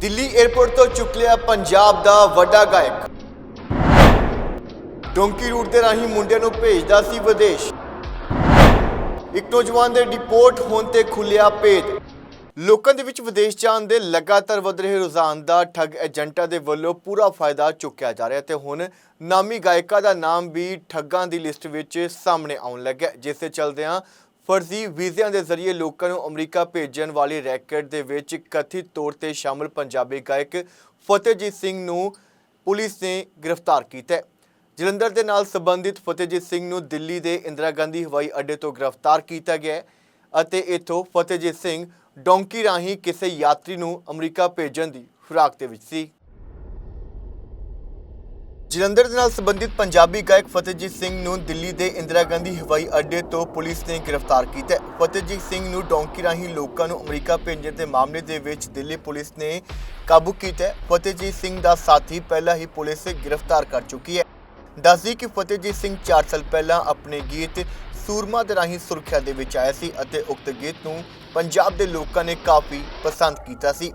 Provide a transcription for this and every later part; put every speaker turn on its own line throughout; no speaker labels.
Delhi airport ਤੋਂ ਚੁੱਕ ਲਿਆ ਪੰਜਾਬ ਦਾ ਵੱਡਾ ਗਾਇਕ। ਡੋਂਕੀ ਰੂਟ ਦੇ ਰਾਹੀਂ ਮੁੰਡਿਆਂ ਨੂੰ ਭੇਜਦਾ ਸੀ ਵਿਦੇਸ਼। ਇੱਕ ਨੌਜਵਾਨ ਦੇ ਡਿਪੋਰਟ ਹੋਣ ਤੇ ਖੁੱਲਿਆ ਭੇਦ। ਲੋਕਾਂ ਦੇ ਵਿੱਚ ਵਿਦੇਸ਼ ਜਾਣ ਦੇ ਲਗਾਤਾਰ ਵਧ ਰਹੇ ਰੁਝਾਨ ਦਾ ਠੱਗ ਏਜੰਟਾਂ ਦੇ ਵੱਲੋਂ ਪੂਰਾ ਫਾਇਦਾ ਚੁੱਕਿਆ ਜਾ ਰਿਹਾ ਤੇ ਹੁਣ ਨਾਮੀ ਗਾਇਕਾ ਦਾ ਨਾਮ ਵੀ ਠੱਗਾਂ ਦੀ ਲਿਸਟ ਵਿੱਚ ਸਾਹਮਣੇ ਆਉਣ ਲੱਗਿਆ। ਜਿਸ ਦੇ ਚਲਦਿਆਂ ਫਰਜ਼ੀ ਵੀਜ਼ਿਆਂ ਦੇ ਜ਼ਰੀਏ ਲੋਕਾਂ ਨੂੰ ਅਮਰੀਕਾ ਭੇਜਣ ਵਾਲੀ ਰੈਕਟ ਦੇ ਵਿੱਚ ਕਥਿਤ ਤੌਰ ਤੇ ਸ਼ਾਮਲ ਪੰਜਾਬੀ ਗਾਇਕ ਫਤਿਹਜੀਤ ਸਿੰਘ ਨੂੰ ਪੁਲਿਸ ਨੇ ਗ੍ਰਿਫਤਾਰ ਕੀਤਾ ਜਲੰਧਰ ਦੇ ਨਾਲ ਸੰਬੰਧਿਤ ਫਤਿਹਜੀਤ ਸਿੰਘ ਨੂੰ ਦਿੱਲੀ ਦੇ ਇੰਦਰਾ ਗਾਂਧੀ ਹਵਾਈ ਅੱਡੇ ਤੋਂ ਗ੍ਰਿਫਤਾਰ ਕੀਤਾ ਗਿਆ ਅਤੇ ਇਥੋਂ ਫਤਿਹਜੀਤ ਸਿੰਘ ਡੋਂਕੀ ਰਾਹੀਂ ਕਿਸੇ ਯਾਤਰੀ ਨੂੰ ਅਮਰੀਕਾ ਭੇਜਣ ਦੀ ਖੁਰਾਕ ਦੇ ਵਿੱਚ ਸੀ। ਜਲੰਧਰ ਦੇ ਨਾਲ ਸੰਬੰਧਿਤ ਪੰਜਾਬੀ ਗਾਇਕ ਫਤਿਹਜੀਤ ਸਿੰਘ ਨੂੰ ਦਿੱਲੀ ਦੇ ਇੰਦਰਾ ਗਾਂਧੀ ਹਵਾਈ ਅੱਡੇ ਤੋਂ ਪੁਲਿਸ ਨੇ ਗ੍ਰਿਫਤਾਰ ਕੀਤਾ ਫਤਿਹਜੀਤ ਸਿੰਘ ਨੂੰ ਡੌਂਕੀ ਰਾਹੀਂ ਲੋਕਾਂ ਨੂੰ ਅਮਰੀਕਾ ਭੇਜਣ ਦੇ ਮਾਮਲੇ ਦੇ ਵਿੱਚ ਦਿੱਲੀ ਪੁਲਿਸ ਨੇ ਕਾਬੂ ਕੀਤਾ ਫਤਿਹਜੀਤ ਸਿੰਘ ਦਾ ਸਾਥੀ ਪਹਿਲਾਂ ਹੀ ਪੁਲਿਸ ਗ੍ਰਿਫਤਾਰ ਕਰ ਚੁੱਕੀ ਹੈ। ਦੱਸਦੀ ਕਿ ਫਤਿਹਜੀਤ ਸਿੰਘ 4 ਸਾਲ ਪਹਿਲਾਂ ਆਪਣੇ ਗੀਤ ਸੂਰਮਾ ਦੇ ਰਾਹੀਂ ਸੁਰੱਖਿਆ ਦੇ ਵਿੱਚ ਆਇਆ ਸੀ ਅਤੇ ਉਕਤ ਗੀਤ ਨੂੰ ਪੰਜਾਬ ਦੇ ਲੋਕਾਂ ਨੇ ਕਾਫੀ ਪਸੰਦ ਕੀਤਾ ਸੀ।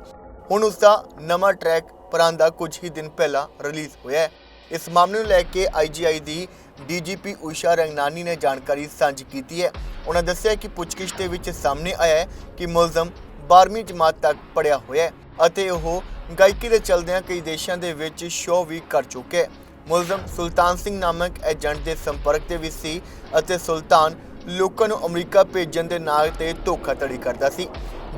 ਹੁਣ ਉਸ ਦਾ ਨਵਾਂ ਟਰੈਕ ਪਰਾਂਦਾ ਕੁਝ ਹੀ ਦਿਨ ਪਹਿਲਾਂ ਰਿਲੀਜ਼ ਹੋਇਆ ਹੈ। ਇਸ ਮਾਮਲੇ ਨੂੰ ਲੈ ਕੇ ਆਈਜੀਆਈ ਦੀ ਡੀਜੀਪੀ ਊਸ਼ਾ ਰੰਗਨਾਨੀ ਨੇ ਜਾਣਕਾਰੀ ਸਾਂਝੀ ਕੀਤੀ ਹੈ। ਉਹਨਾਂ ਦੱਸਿਆ ਕਿ ਪੁੱਛਗਿੱਛ ਦੇ ਵਿੱਚ ਸਾਹਮਣੇ ਆਇਆ ਹੈ ਕਿ ਮੁਲਜ਼ਮ 12ਵੀਂ ਜਮਾਤ ਤੱਕ ਪੜਿਆ ਹੋਇਆ ਹੈ ਅਤੇ ਉਹ ਗਾਇਕੀ ਦੇ ਚਲਦਿਆਂ ਕਈ ਦੇਸ਼ਾਂ ਦੇ ਵਿੱਚ ਸ਼ੋਅ ਵੀ ਕਰ ਚੁੱਕਿਆ ਹੈ। ਮੁਲਜ਼ਮ ਸੁਲਤਾਨ ਸਿੰਘ ਨਾਮਕ ਏਜੰਟ ਦੇ ਸੰਪਰਕ ਦੇ ਵਿੱਚ ਸੀ ਅਤੇ ਸੁਲਤਾਨ ਲੋਕਾਂ ਨੂੰ ਅਮਰੀਕਾ ਭੇਜਣ ਦੇ ਨਾਂ ਤੇ ਧੋਖਾਧੜੀ ਕਰਦਾ ਸੀ।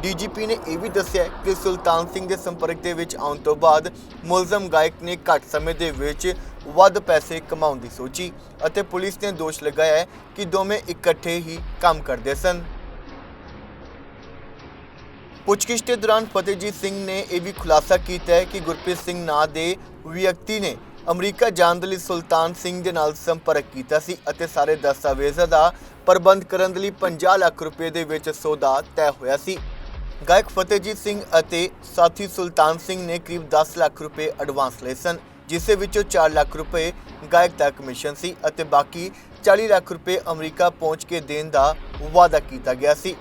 ਡੀਜੀਪੀ ਨੇ ਇਹ ਵੀ ਦੱਸਿਆ ਕਿ ਸੁਲਤਾਨ ਸਿੰਘ ਦੇ ਸੰਪਰਕ ਦੇ ਵਿੱਚ ਆਉਣ ਤੋਂ ਬਾਅਦ ਮੁਲਜ਼ਮ ਗਾਇਕ ਨੇ ਘੱਟ ਸਮੇਂ ਦੇ ਵਿੱਚ ਵੱਧ ਪੈਸੇ ਕਮਾਉਣ ਦੀ ਸੋਚੀ ਅਤੇ ਪੁਲਿਸ ਨੇ ਦੋਸ਼ ਲਗਾਇਆ ਕਿ ਦੋਵੇਂ ਇਕੱਠੇ ਹੀ ਕੰਮ ਕਰਦੇ ਸਨ। ਪੁੱਛਗਿੱਛ ਦੇ ਦੌਰਾਨ ਫਤਿਹਜੀਤ ਸਿੰਘ ਨੇ ਇਹ ਵੀ ਖੁਲਾਸਾ ਕੀਤਾ ਹੈ ਕਿ ਗੁਰਪ੍ਰੀਤ ਸਿੰਘ ਨਾਂ ਦੇ ਵਿਅਕਤੀ ਨੇ ਅਮਰੀਕਾ ਜਾਣ ਦੇ ਲਈ ਸੁਲਤਾਨ ਸਿੰਘ ਦੇ ਨਾਲ ਸੰਪਰਕ ਕੀਤਾ ਸੀ ਅਤੇ ਸਾਰੇ ਦਸਤਾਵੇਜ਼ਾਂ ਦਾ ਪ੍ਰਬੰਧ ਕਰਨ ਦੇ ਲਈ 50 ਲੱਖ ਰੁਪਏ ਦੇ ਵਿੱਚ ਸੌਦਾ ਤੈਅ ਹੋਇਆ ਸੀ। ਗਾਇਕ ਫਤਿਹਜੀਤ ਸਿੰਘ ਅਤੇ ਸਾਥੀ ਸੁਲਤਾਨ ਸਿੰਘ ਨੇ ਕਰੀਬ 10 ਲੱਖ ਰੁਪਏ ਐਡਵਾਂਸ ਲਏ ਸਨ, ਜਿਸ ਵਿੱਚੋਂ 4 ਲੱਖ ਰੁਪਏ ਗਾਇਕ ਦਾ ਕਮਿਸ਼ਨ ਸੀ ਅਤੇ ਬਾਕੀ 40 ਲੱਖ ਰੁਪਏ ਅਮਰੀਕਾ ਪਹੁੰਚ ਕੇ ਦੇਣ ਦਾ ਵਾਅਦਾ ਕੀਤਾ ਗਿਆ ਸੀ।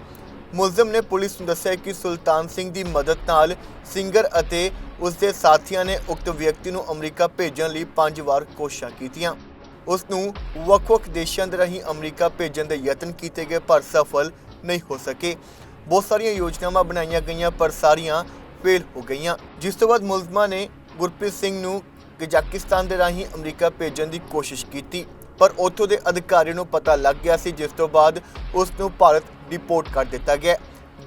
ਮੁਲਜ਼ਮ ਨੇ ਪੁਲਿਸ ਨੂੰ ਦੱਸਿਆ ਕਿ ਸੁਲਤਾਨ ਸਿੰਘ ਦੀ ਮਦਦ ਨਾਲ ਸਿੰਗਰ ਅਤੇ ਉਸ ਦੇ ਸਾਥੀਆਂ ਨੇ ਉਕਤ ਵਿਅਕਤੀ ਨੂੰ ਅਮਰੀਕਾ ਭੇਜਣ ਲਈ ਪੰਜ ਵਾਰ ਕੋਸ਼ਿਸ਼ਾਂ ਕੀਤੀਆਂ। ਉਸ ਨੂੰ ਵੱਖ-ਵੱਖ ਦੇਸ਼ਾਂ ਦੇ ਰਾਹੀਂ ਅਮਰੀਕਾ ਭੇਜਣ ਦੇ ਯਤਨ ਕੀਤੇ ਗਏ, ਪਰ ਸਫਲ ਨਹੀਂ ਹੋ ਸਕੇ। ਬਹੁਤ ਸਾਰੀਆਂ ਯੋਜਨਾਵਾਂ ਬਣਾਈਆਂ ਗਈਆਂ, ਪਰ ਸਾਰੀਆਂ ਫੇਲ ਹੋ ਗਈਆਂ। ਜਿਸ ਤੋਂ ਬਾਅਦ ਮੁਲਜ਼ਮਾਂ ਨੇ ਗੁਰਪ੍ਰੀਤ ਸਿੰਘ ਨੂੰ ਕਜ਼ਾਕਿਸਤਾਨ ਦੇ ਰਾਹੀਂ ਅਮਰੀਕਾ ਭੇਜਣ ਦੀ ਕੋਸ਼ਿਸ਼ ਕੀਤੀ, ਪਰ ਉੱਥੋਂ ਦੇ ਅਧਿਕਾਰੀ ਨੂੰ ਪਤਾ ਲੱਗ ਗਿਆ ਸੀ, ਜਿਸ ਤੋਂ ਬਾਅਦ ਉਸ ਨੂੰ ਭਾਰਤ ਡਿਪੋਰਟ ਕਰ ਦਿੱਤਾ ਗਿਆ।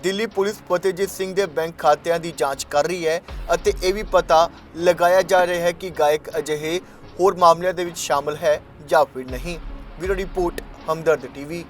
ਦਿੱਲੀ ਪੁਲਿਸ ਫਤਿਹਜੀਤ ਸਿੰਘ ਦੇ ਬੈਂਕ ਖਾਤਿਆਂ ਦੀ ਜਾਂਚ ਕਰ ਰਹੀ ਹੈ ਅਤੇ ਇਹ ਵੀ ਪਤਾ ਲਗਾਇਆ ਜਾ ਰਿਹਾ ਹੈ ਕਿ ਗਾਇਕ ਅਜਿਹੇ ਹੋਰ ਮਾਮਲਿਆਂ ਦੇ ਵਿੱਚ ਸ਼ਾਮਲ ਹੈ ਜਾਂ ਫਿਰ ਨਹੀਂ। Video report, Hamdard TV.